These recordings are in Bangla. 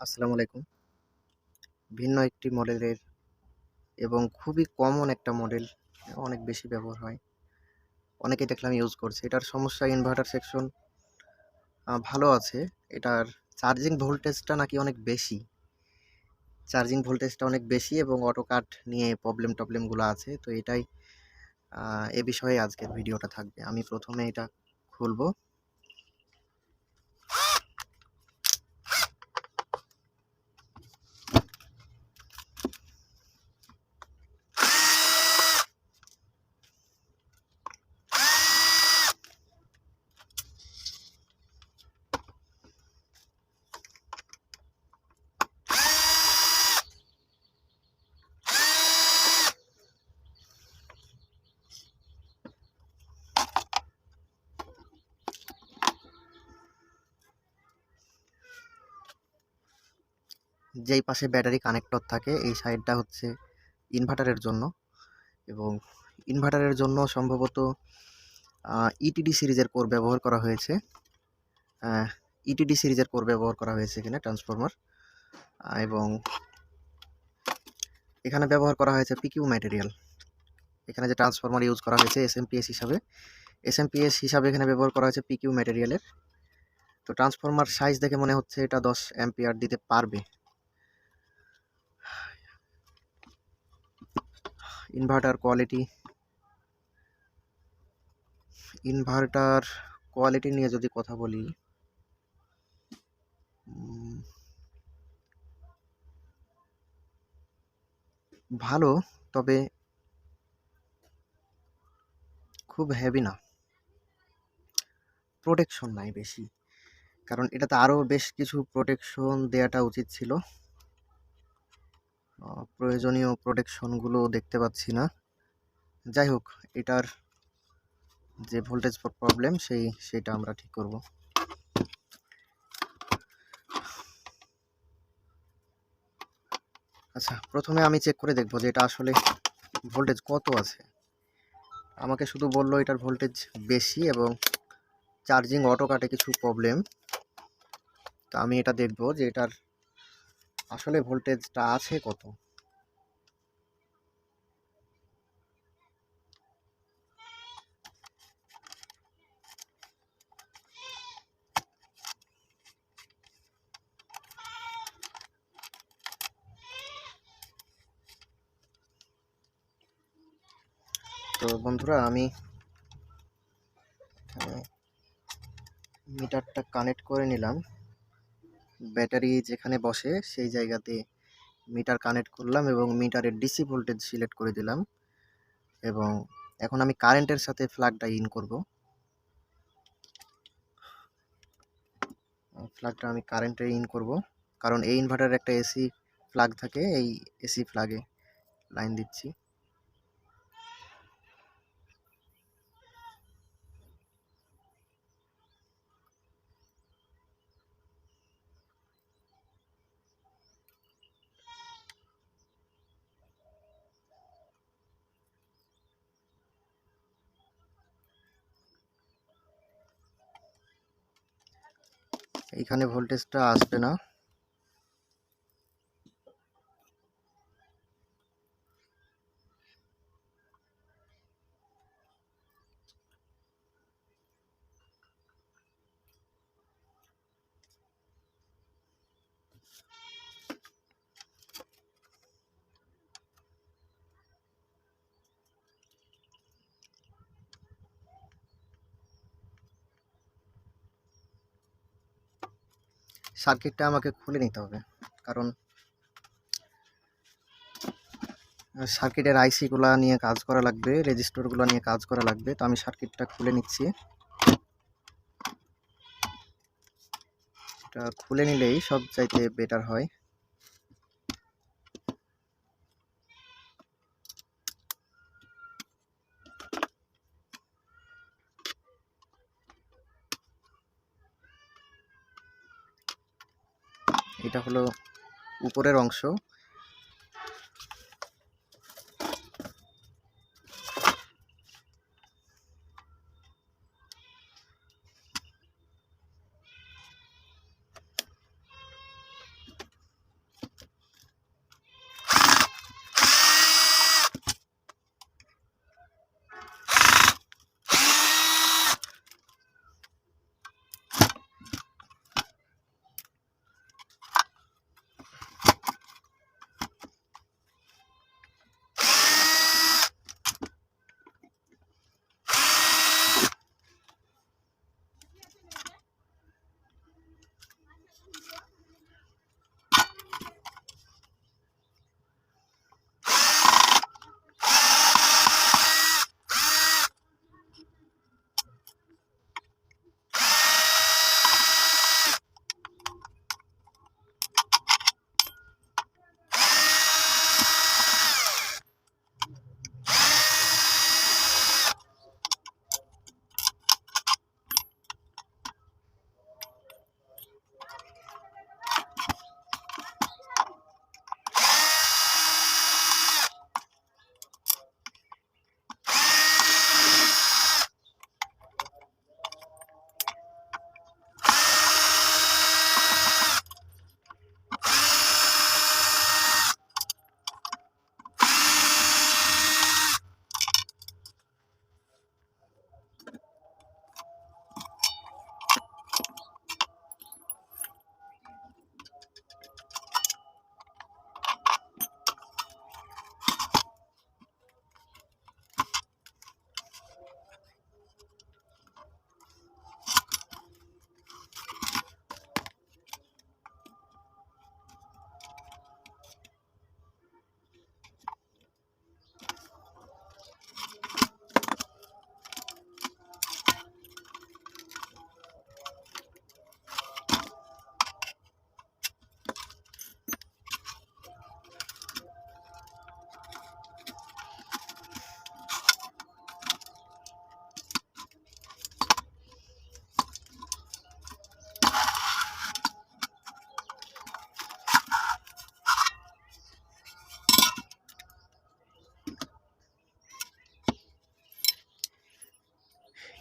আসসালামু আলাইকুম। ভিন্ন একটি মডেলের এবং খুবই কমন একটা মডেল অনেক বেশি ব্যবহার হয়। অনেকে দেখলাম ইউজ করছে। এটার সমস্যা ইনভার্টার সেকশন ভালো আছে। এটার চার্জিং ভোল্টেজটা নাকি অনেক বেশি। চার্জিং ভোল্টেজটা অনেক বেশি এবং অটো কাট নিয়ে প্রবলেম টবলেমগুলো আছে। তো এটাই এ বিষয়ে আজকের ভিডিওটা থাকবে। আমি প্রথমে এটা খুলবো। যেই পাশে ব্যাটারি কানেক্টর থাকে, এই সাইডটা হচ্ছে ইনভার্টারের জন্য। এবং ইনভার্টারের জন্য সম্ভবত ইটিডি সিরিজের কোর ব্যবহার করা হয়েছে। ইটিডি সিরিজের কোর ব্যবহার করা হয়েছে এখানে, ট্রান্সফরমার। এবং এখানে ব্যবহার করা হয়েছে পিকিউ ম্যাটেরিয়াল এখানে যে ট্রান্সফরমার ইউজ করা হয়েছে এসএমপিএস হিসাবে। এসএমপিএস হিসাবে এখানে ব্যবহার করা হয়েছে পিকিউ ম্যাটেরিয়ালের তো ট্রান্সফরমার সাইজ দেখে মনে হচ্ছে এটা দশ অ্যাম্পিয়ার দিতে পারবে। ইনভার্টার কোয়ালিটি ইনভার্টার কোয়ালিটি নিয়ে যদি কথা বলি ভালো, তবে খুব হেভি না। প্রোটেকশন নাই বেশি। কারণ এটাতে আরও বেশ কিছু প্রোটেকশন দেওয়াটা উচিত ছিল। প্রয়োজনীয় প্রোটেকশনগুলো দেখতে পাচ্ছি না। যাই হোক, এটার যে ভোল্টেজ প্রবলেম সেই, সেটা আমরা ঠিক করব। আচ্ছা প্রথমে আমি চেক করে দেখব যে এটা আসলে ভোল্টেজ কত আছে। আমাকে শুধু বলল এটার ভোল্টেজ বেশি এবং চার্জিং অটো কাটে কিছু প্রবলেম তো আমি এটা দেখব যে এটার আসলে ভোল্টেজটা আছে কত? তো বন্ধুরা আমি মিটারটা কানেক্ট করে নিলাম। ব্যাটারি যেখানে বসে, সেই জায়গাতে মিটার কানেক্ট করলাম এবং মিটারের ডিসি ভোল্টেজ সিলেক্ট করে দিলাম এবং এখন আমি কারেন্টের সাথে ফ্ল্যাগটা ইন করব। ফ্ল্যাগটা আমি কারেন্টে ইন করব, কারণ এই ইনভার্টারের একটা এসি ফ্ল্যাগ থাকে, এই এসি ফ্ল্যাগে লাইন দিচ্ছি। এইখানে ভোল্টেজটা আসবে না। সার্কিটটা আমাকে খুলে নিতে হবে। কারণ সার্কিটের আইসিগুলো নিয়ে কাজ করা লাগবে রেজিস্টরগুলো নিয়ে কাজ করা লাগবে, তো আমি সার্কিটটা খুলে নিচ্ছি। এটা খুলে নিলেই সব চাইতে বেটার হয়। এটা হলো উপরের অংশ।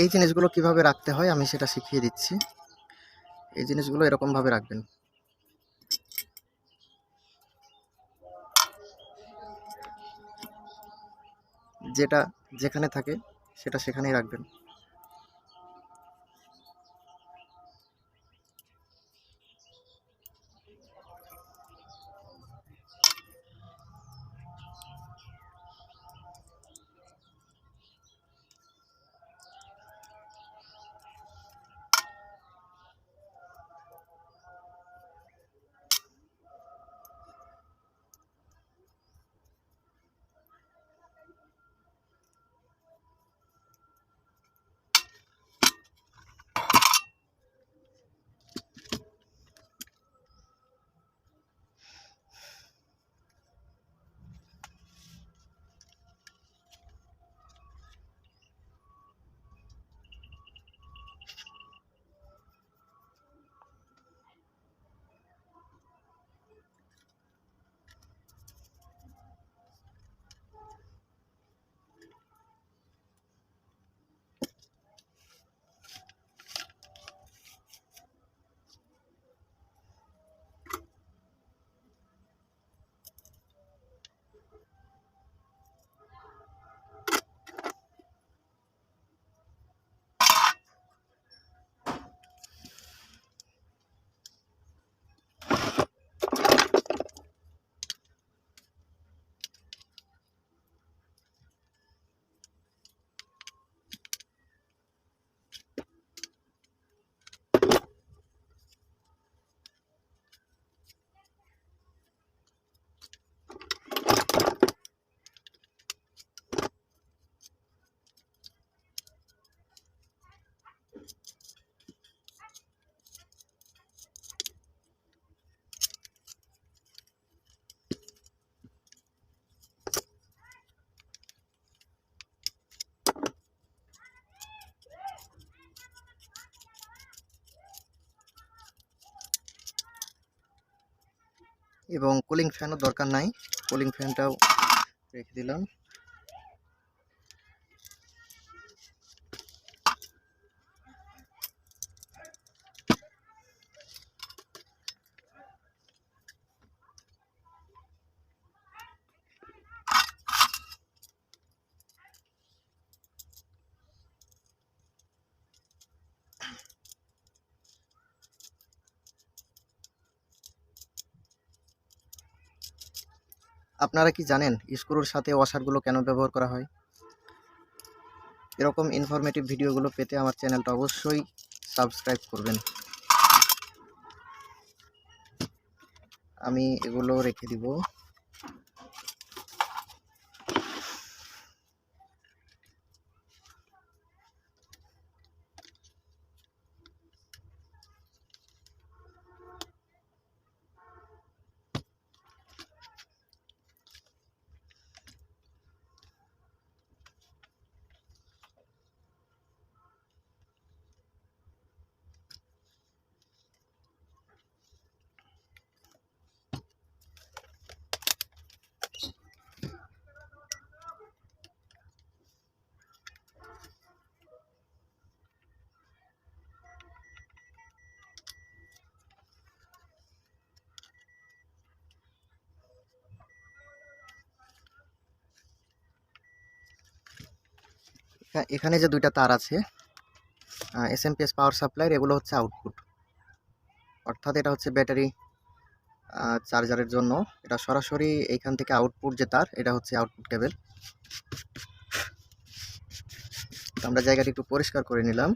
এই জিনিসগুলো কীভাবে রাখতে হয় আমি সেটা শিখিয়ে দিচ্ছি। এই জিনিসগুলো এরকমভাবে রাখবেন। যেটা যেখানে থাকে সেটা সেখানেই রাখবেন। এবং কুলিং ফ্যানও দরকার নাই। কুলিং ফ্যানটাও রেখে দিলাম। আপনারা কি জানেন স্ক্রুর সাথে ওয়াশারগুলো কেন ব্যবহার করা হয়? এরকম ইনফরমেটিভ ভিডিওগুলো পেতে আমার চ্যানেলটা অবশ্যই সাবস্ক্রাইব করবেন। আমি এগুলো রেখে দিব। এখানে যে দুইটা তার আছে S M P S power সাপ্লাইয়ের এগুলো হচ্ছে আউটপুট অর্থাৎ এটা হচ্ছে ব্যাটারি চার্জারের জন্য। এটা সরাসরি এইখান থেকে আউটপুট যে তার, এটা হচ্ছে আউটপুট কেবল আমরা জায়গাটি একটু পরিষ্কার করে নিলাম।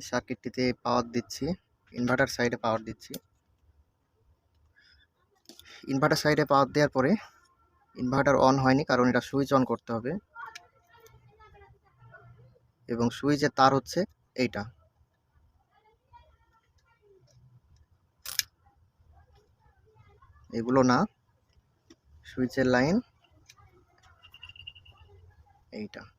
সার্কিটটিতে পাওয়ার দিচ্ছি ইনভার্টার সাইডে পাওয়ার দিচ্ছি। ইনভার্টার সাইডে পাওয়ার দেওয়ার পরে ইনভার্টার অন হয়নি, কারণ এটা সুইচ অন করতে হবে। এবং সুইচের তার হচ্ছে এইটা। এগুলো না সুইচের লাইন এইটা।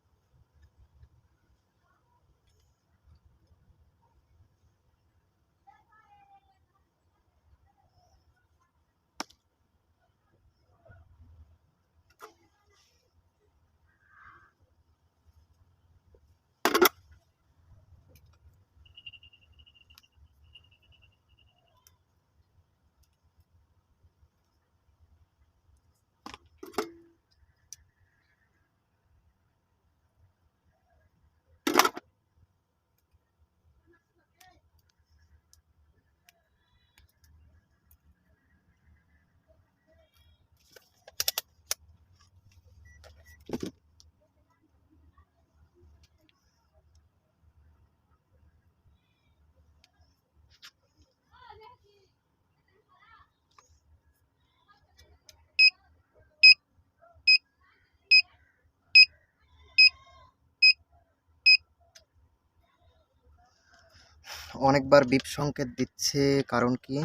অনেকবার বিপ সংকেত দিচ্ছে কারণ কি?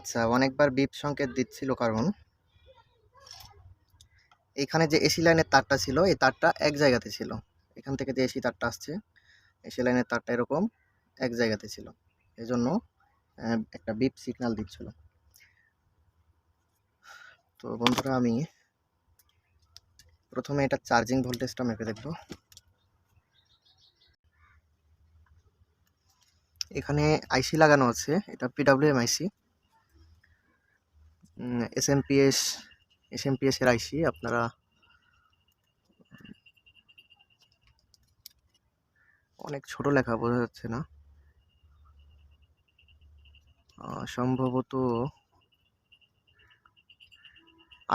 আচ্ছা অনেকবার বিপ সংকেত দিচ্ছিল কারণ এখানে যে এসি লাইনের তারটা ছিল, এই তারটা এক জায়গাতে ছিল। এখান থেকে যে এসি তারটা আসছে, এসি লাইনের তারটা এরকম এক জায়গাতে ছিল। এজন্য একটা বিপ সিগন্যাল দিচ্ছিল। তো বন্ধুরা, আমি প্রথমে এটা চার্জিং ভোল্টেজটা মেপে দেখব। এখানে আইসি লাগানো আছে, এটা PWM IC S M P S S M P S এর আইসি আপনারা অনেক ছোট লেখা বোঝা যাচ্ছে না। সম্ভবত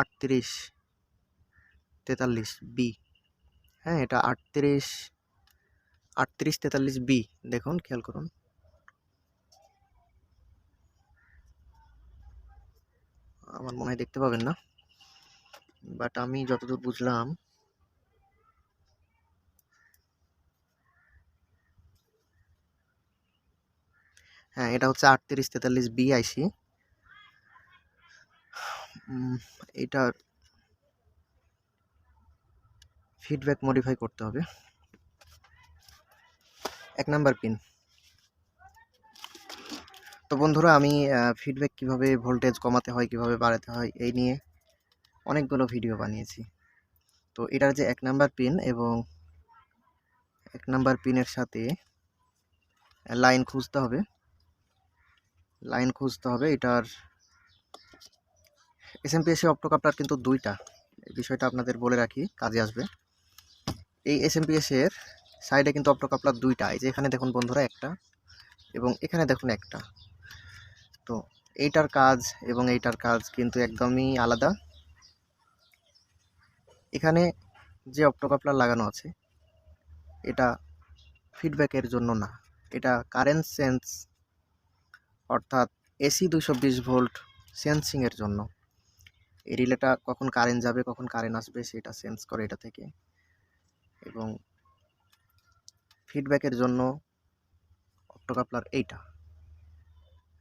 আটত্রিশ, তেতাল্লিশ বি হ্যাঁ এটা আটত্রিশ আটত্রিশ, তেতাল্লিশ বি দেখুন, খেয়াল করুন। আমার মনে হয় দেখতে পাবেন না। বাট আমি যতদূর বুঝলাম হ্যাঁ এটা হচ্ছে আটত্রিশ তেতাল্লিশ বি আইসি এটার ফিডব্যাক মডিফাই করতে হবে। এক নাম্বার পিন তো বন্ধুরা, আমি ফিডব্যাক কীভাবে ভোল্টেজ কমাতে হয়, কীভাবে বাড়াতে হয়, এই নিয়ে অনেকগুলো ভিডিও বানিয়েছি। তো এটার যে এক নাম্বার পিন এবং এক নাম্বার পিনের সাথে লাইন খুঁজতে হবে। লাইন খুঁজতে হবে, এটার S M P S optocoupler কিন্তু দুইটা। বিষয়টা আপনাদের বলে রাখি, কাজে আসবে। এই এস এম পি এর সাইডে কিন্তু অপ্টোকাপলার দুইটা। এই যে এখানে দেখুন বন্ধুরা একটা এবং এখানে দেখুন একটা। তো এইটার কাজ এবং এইটার কাজ কিন্তু একদমই আলাদা। এখানে যে অপ্টোকাপলার লাগানো আছে, এটা ফিডব্যাকের জন্য না। এটা কারেন্ট সেন্স অর্থাৎ এসি দুশো বিশ ভোল্ট সেন্সিংয়ের জন্য। এই রিলেটা কখন কারেন্ট যাবে, কখন কারেন্ট আসবে, সেটা সেন্স করে এটা থেকে। এবং ফিডব্যাকের জন্য অক্টোকাপলার এইটা।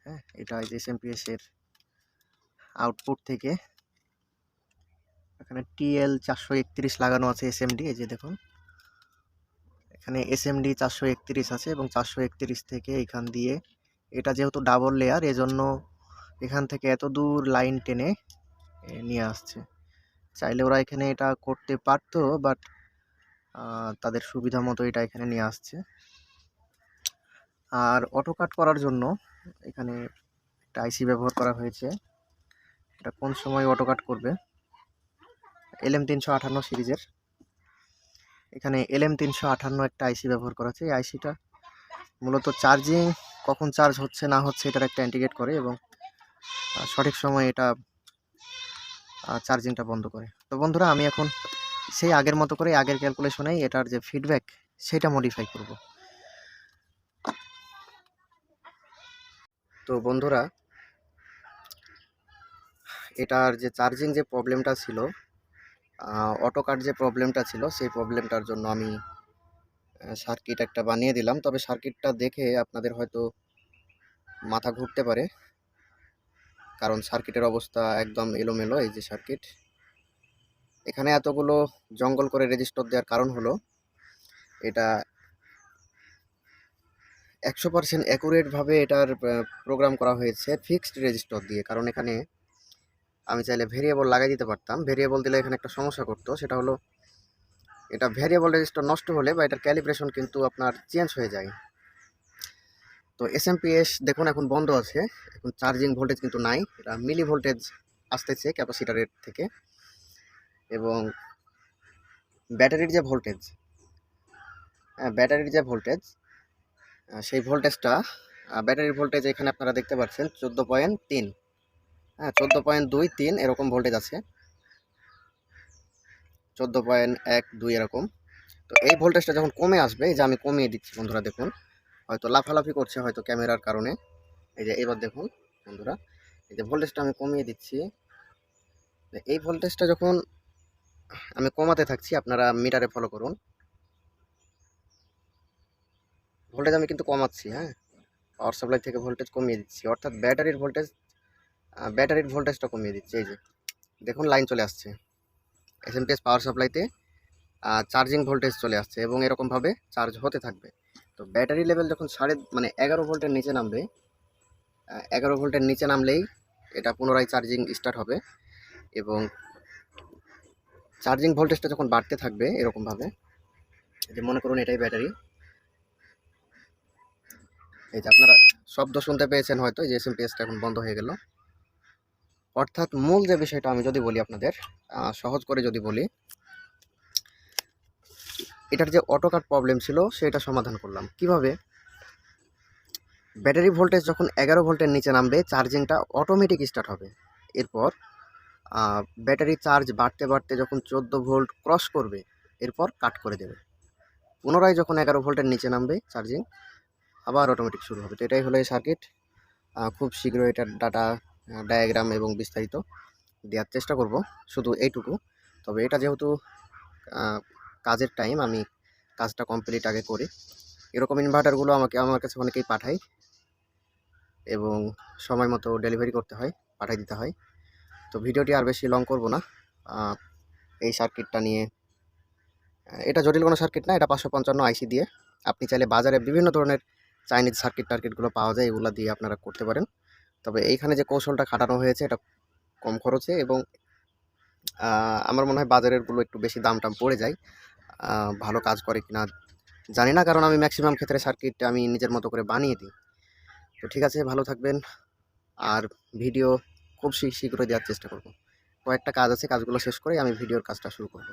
হ্যাঁ এটা এই যে এসএমপিএস এর আউটপুট থেকে। এখানে টিএল চারশো একত্রিশ লাগানো আছে এসএমডি এই যে দেখুন। এখানে এসএমডি চারশো একত্রিশ আছে এবং চারশো একত্রিশ থেকে এখান দিয়ে এটা যেহেতু ডাবল লেয়ার এজন্য এখান থেকে এত দূর লাইন টেনে নিয়ে আসছে। চাইলে ওরা এখানে এটা করতে পারতো বাট তাদের সুবিধা মতো এটা এখানে নিয়ে আসছে। আর অটো কাট করার জন্য এখানে একটা আইসি ব্যবহার করা হয়েছে। এটা কোন সময় অটোকাট করবে? এল এম তিনশো আঠান্ন সিরিজের। এখানে এলএম তিনশো আঠান্ন একটা আইসি ব্যবহার করা হচ্ছে এই আইসিটা মূলত চার্জিং কখন চার্জ হচ্ছে, না হচ্ছে, এটার একটা ইন্ডিকেট করে এবং সঠিক সময় এটা চার্জিংটা বন্ধ করে। তো বন্ধুরা, আমি এখন সেই আগের মতো করে আগের ক্যালকুলেশনেই এটার যে ফিডব্যাক সেটা মডিফাই করব। তো বন্ধুরা, এটার যে চার্জিং যে প্রবলেমটা ছিল অটো কাট যে প্রবলেমটা ছিল, সেই প্রবলেমটার জন্য আমি সার্কিট একটা বানিয়ে দিলাম। তবে সার্কিটটা দেখে আপনাদের হয়তো মাথা ঘুরতে পারে, কারণ সার্কিটের অবস্থা একদম এলোমেলো এই যে সার্কিট এখানে এতগুলো জঙ্গল করে রেজিস্টার দেওয়ার কারণ হলো, এটা একশো পার্সেন্ট অ্যাকুরেটভাবে এটার প্রোগ্রাম করা হয়েছে ফিক্সড রেজিস্টার দিয়ে। কারণ এখানে আমি চাইলে ভেরিয়েবল লাগাই দিতে পারতাম। ভেরিয়েবল দিলে এখানে একটা সমস্যা করতো। সেটা হলো, এটা ভেরিয়েবল রেজিস্টার নষ্ট হলে বা এটার ক্যালিব্রেশন কিন্তু আপনার চেঞ্জ হয়ে যায়। তো এস এম দেখুন, এখন বন্ধ আছে। এখন চার্জিং ভোল্টেজ কিন্তু নাই। এটা মিলি ভোল্টেজ আসতেছে ক্যাপাসিটারের থেকে। এবং ব্যাটারির যে ভোল্টেজ হ্যাঁ ব্যাটারির যে ভোল্টেজ সেই ভোল্টেজটা ব্যাটারি ভোল্টেজ এখানে আপনারা দেখতে পাচ্ছেন, চোদ্দ পয়েন্ট তিন। হ্যাঁ চোদ্দ পয়েন্ট দুই তিন এরকম ভোল্টেজ আছে। চোদ্দ পয়েন্ট এক দুই এরকম। তো এই ভোল্টেজটা যখন কমে আসবে, এই যে আমি কমিয়ে দিচ্ছি, বন্ধুরা দেখুন, হয়তো লাফালাফি করছে হয়তো ক্যামেরার কারণে। এই যে এবার দেখুন, বন্ধুরা, এই যে ভোল্টেজটা আমি কমিয়ে দিচ্ছি। এই ভোল্টেজটা যখন আমি কমাতে থাকছি, আপনারা মিটারে ফলো করুন। ভোল্টেজ আমি কিন্তু কমাচ্ছি হ্যাঁ? পাওয়ার সাপ্লাই থেকে ভোল্টেজ কমিয়ে দিচ্ছি। অর্থাৎ ব্যাটারির ভোল্টেজ ব্যাটারির ভোল্টেজটা কমিয়ে দিচ্ছি, এই যে। দেখুন লাইন চলে আসছে। এস এম পাওয়ার সাপ্লাইতে চার্জিং ভোল্টেজ চলে আসছে এবং এরকমভাবে চার্জ হতে থাকবে। তো ব্যাটারি লেভেল যখন সাড়ে মানে এগারো ভোল্টের নিচে নামবে এগারো ভোল্টের নিচে নামলেই এটা পুনরায় চার্জিং স্টার্ট হবে এবং চার্জিং ভোল্টেজটা যখন বাড়তে থাকবে এরকমভাবে যে মনে করুন এটাই ব্যাটারি এই যে আপনারা শব্দ শুনতে পেয়েছেন হয়তো, এই যে এস এম এখন বন্ধ হয়ে গেল। অর্থাৎ মূল যে বিষয়টা আমি যদি বলি আপনাদের সহজ করে যদি বলি, এটার যে অটো কাট প্রবলেম ছিল, সেটা সমাধান করলাম। কীভাবে? ব্যাটারি ভোল্টেজ যখন এগারো ভোল্টের নিচে নামবে চার্জিংটা অটোমেটিক স্টার্ট হবে। এরপর ব্যাটারি চার্জ বাড়তে বাড়তে যখন চোদ্দ ভোল্ট ক্রস করবে, এরপর কাট করে দেবে। পুনরায় যখন এগারো ভোল্টের নিচে নামবে চার্জিং আবার অটোমেটিক শুরু হবে। তো এটাই হলো এই সার্কিট খুব শীঘ্রই এটার ডাটা ডায়াগ্রাম এবং বিস্তারিত দেওয়ার চেষ্টা করব, শুধু এইটুকু। তবে এটা যেহেতু কাজের টাইম আমি কাজটা কমপ্লিট আগে করি। এরকম ইনভার্টারগুলো আমাকে, আমার কাছে অনেকেই পাঠায় এবং সময় মতো ডেলিভারি করতে হয় পাঠিয়ে দিতে হয়। তো ভিডিওটি আর বেশি লং করব না। এই সার্কিটটা নিয়ে এটা জটিল কোনো সার্কিট না, এটা পাঁচশো পঞ্চান্ন আইসি দিয়ে। আপনি চাইলে বাজারে বিভিন্ন ধরনের চাইনিজ সার্কিট টার্কিটগুলো পাওয়া যায়, এগুলো দিয়ে আপনারা করতে পারেন। তবে এইখানে যে কৌশলটা খাটানো হয়েছে, এটা কম খরচে এবং আমার মনে হয় বাজারেরগুলো একটু বেশি দাম টাম পড়ে যায়। ভালো কাজ করে কিনা জানি না, কারণ আমি ম্যাক্সিমাম ক্ষেত্রে সার্কিট আমি নিজের মতো করে বানিয়ে দিই। তো ঠিক আছে, ভালো থাকবেন। আর ভিডিও খুব শীঘ্রই দেওয়ার চেষ্টা করব। কয়েকটা কাজ আছে, কাজগুলো শেষ করে আমি ভিডিওর কাজটা শুরু করব।